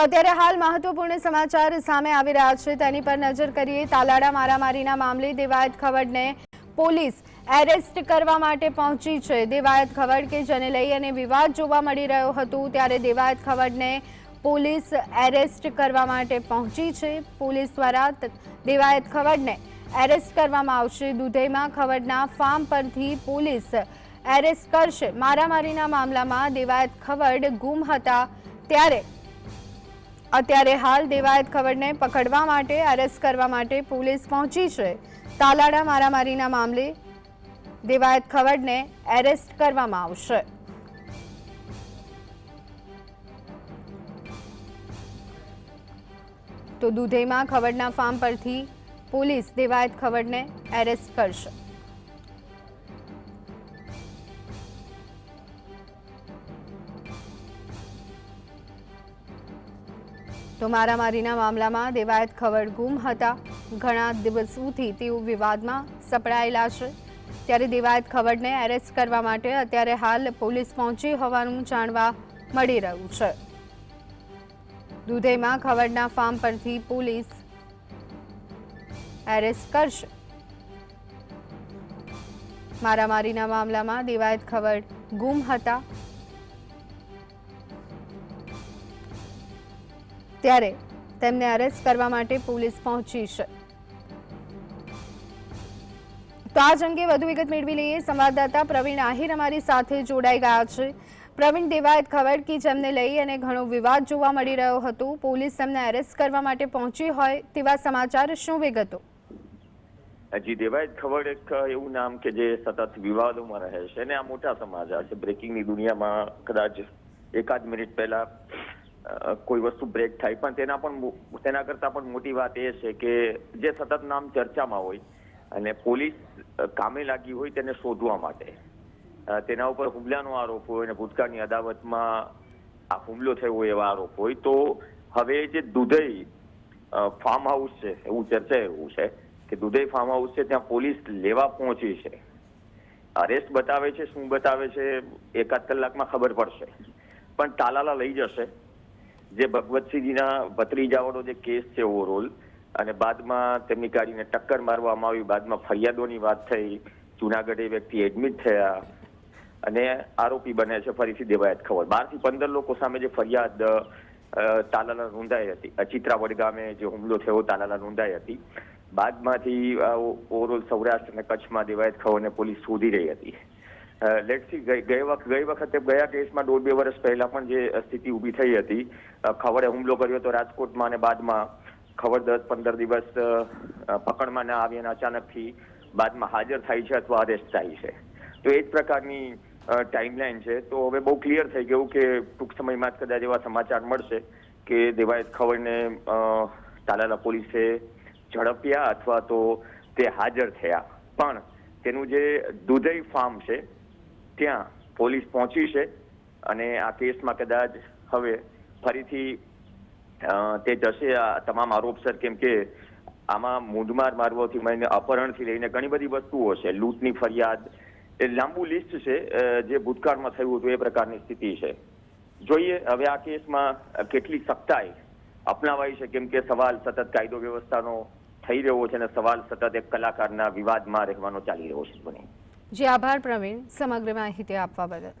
તો અત્યારે હાલ મહત્વપૂર્ણ સમાચાર સામે આવી રહ્યા છે. તેની પર નજર કરીએ તાલાડા મારામારીના મામલે દેવાયત ખવડને પોલીસ એરેસ્ટ કરવા માટે પહોંચી છે. દેવાયત ખવડ કે જેને લઈ અને વિવાદ જોવા મળી રહ્યો હતો ત્યારે દેવાયત ખવડને પોલીસ એરેસ્ટ કરવા માટે પહોંચી છે. પોલીસ દ્વારા દેવાયત ખવડને એરેસ્ટ કરવામાં આવશે. દુધઈમાં ખવડના ફાર્મ પરથી પોલીસ એરેસ્ટ કરશે. મારામારીના મામલામાં દેવાયત ખવડ ગુમ હતા ત્યારે અત્યારે હાલ દેવાયત ખબરને પકડવા માટે, અરેસ્ટ કરવા માટે પોલીસ પહોંચી છે. તાલાડા મારામારીના મામલે દેવાયત ખવડને એરેસ્ટ કરવામાં આવશે. તો દુધઈમાં ખવડના ફાર્મ પરથી પોલીસ દેવાયત ખવડને એરેસ્ટ કરશે. તો મારામારીના મામલામાં દેવાયત ખવડ ગુમ હતા. ઘણા દિવસોથી તેઓ વિવાદમાં સપડાયેલા છે. ત્યારે દેવાયત ખવડને એરેસ્ટ કરવા માટે અત્યારે હાલ પોલીસ પહોંચી હોવાનું જાણવા મળી રહ્યું છે. દુધઈમાં ખવડના ફાર્મ પરથી પોલીસ એરેસ્ટ કરશે. મારામારીના મામલામાં દેવાયત ખવડ ગુમ હતા. ત્યારે તેમને અરેસ્ટ કરવા માટે પોલીસ પહોંચી છે. તો આ અંગે વધુ વિગત મેળવી લઈએ. સંવાદદાતા પ્રવીણ આહિર અમારી સાથે જોડાઈ ગયા છે. પ્રવીણ, દેવાયત ખબર કે જેમને લઈ અને ઘણો વિવાદ જોવા મળી રહ્યો હતો. પોલીસ તેમને અરેસ્ટ કરવા માટે પહોંચી હોય તેવા સમાચાર શું વિગતો? જી દેવાયત ખબર એક એવું નામ કે જે સતત વિવાદોમાં રહે છે અને આ મોટા સમાચાર છે. બ્રેકિંગની દુનિયામાં કદાચ એકાદ મિનિટ પહેલા કોઈ વસ્તુ બ્રેક થાય. પણ તેના પણ તેના કરતા પણ મોટી વાત એ છે કે જે સતત નામ ચર્ચામાં હોય અને પોલીસ કામે લાગી હોય તેને શોધવા માટે. તેના ઉપર હુમલાનો આરોપ હોય અને ભૂતકાળની અદાવતમાં આ હુમલો થયો હોય એવા આરોપ હોય, તો હવે જે દુધઈ ફાર્મ હાઉસ છે, એવું ચર્ચા એવું છે કે દુધઈ ફાર્મ હાઉસ છે, ત્યાં પોલીસ લેવા પહોંચી છે. અરેસ્ટ બતાવે છે, શું બતાવે છે, એકાદ કલાકમાં ખબર પડશે. પણ તાલાલા લઈ જશે. જે ભગવતસિંહજીના ભત્રીજાઓનો જે કેસ છે ઓવરઓલ અને બાદમાં તેમની ગાડીને ટક્કર મારવામાં આવી, બાદમાં ફરિયાદોની વાત થઈ, જુનાગઢ એ વ્યક્તિ એડમિટ થયા, અને આરોપી બને છે ફરીથી દેવાયત ખબર. બારથી પંદર લોકો સામે જે ફરિયાદ તાલાલા નોંધાઈ હતી. અચિત્રાવડ ગામે જે હુમલો થયો, તાલાલા નોંધાઈ હતી. બાદમાંથી ઓવરઓલ સૌરાષ્ટ્ર અને કચ્છમાં દેવાયત ખવરને પોલીસ શોધી રહી હતી. લેટસી ગઈ ગઈ વખત ગયા કેસમાં દોઢ બે વર્ષ પહેલા પણ જે સ્થિતિ ઊભી થઈ હતી ખવડે હુમલો કર્યો હતો રાજકોટમાં અને બાદમાં ખબર દસ પંદર દિવસ પકડમાં ના આવી અને અચાનકથી બાદમાં હાજર થાય છે અથવા અરેસ્ટ થાય છે. તો એ જ પ્રકારની ટાઈમલાઈન છે. તો હવે બહુ ક્લિયર થઈ ગયું કે ટૂંક સમયમાં જ કદાચ એવા સમાચાર મળશે કે દેવાયત ખવડને તાલાલા પોલીસે ઝડપ્યા અથવા તો તે હાજર થયા. પણ તેનું જે દુધઈ ફાર્મ છે ત્યાં પોલીસ પહોંચી છે અને આ કેસમાં કદાચ હવે ફરીથી તે જશે આ તમામ આરોપસર કેમ કે આમાં મૂંઢમાર મારવાથી માંડીને અપહરણથી લઈને ઘણી બધી વસ્તુઓ છે, લૂંટની ફરિયાદ, એ લાંબુ લિસ્ટ છે જે ભૂતકાળમાં થયું હતું એ પ્રકારની સ્થિતિ છે. જોઈએ હવે આ કેસમાં કેટલી સખ્તાઈ અપનાવાઈ છે, કેમ કે સવાલ સતત કાયદો વ્યવસ્થાનો થઈ રહ્યો છે અને સવાલ સતત એક કલાકારના વિવાદમાં રહેવાનો ચાલી રહ્યો છે બને જે આભાર પ્રવીણ સમગ્ર માહિતી આપવા બદલ.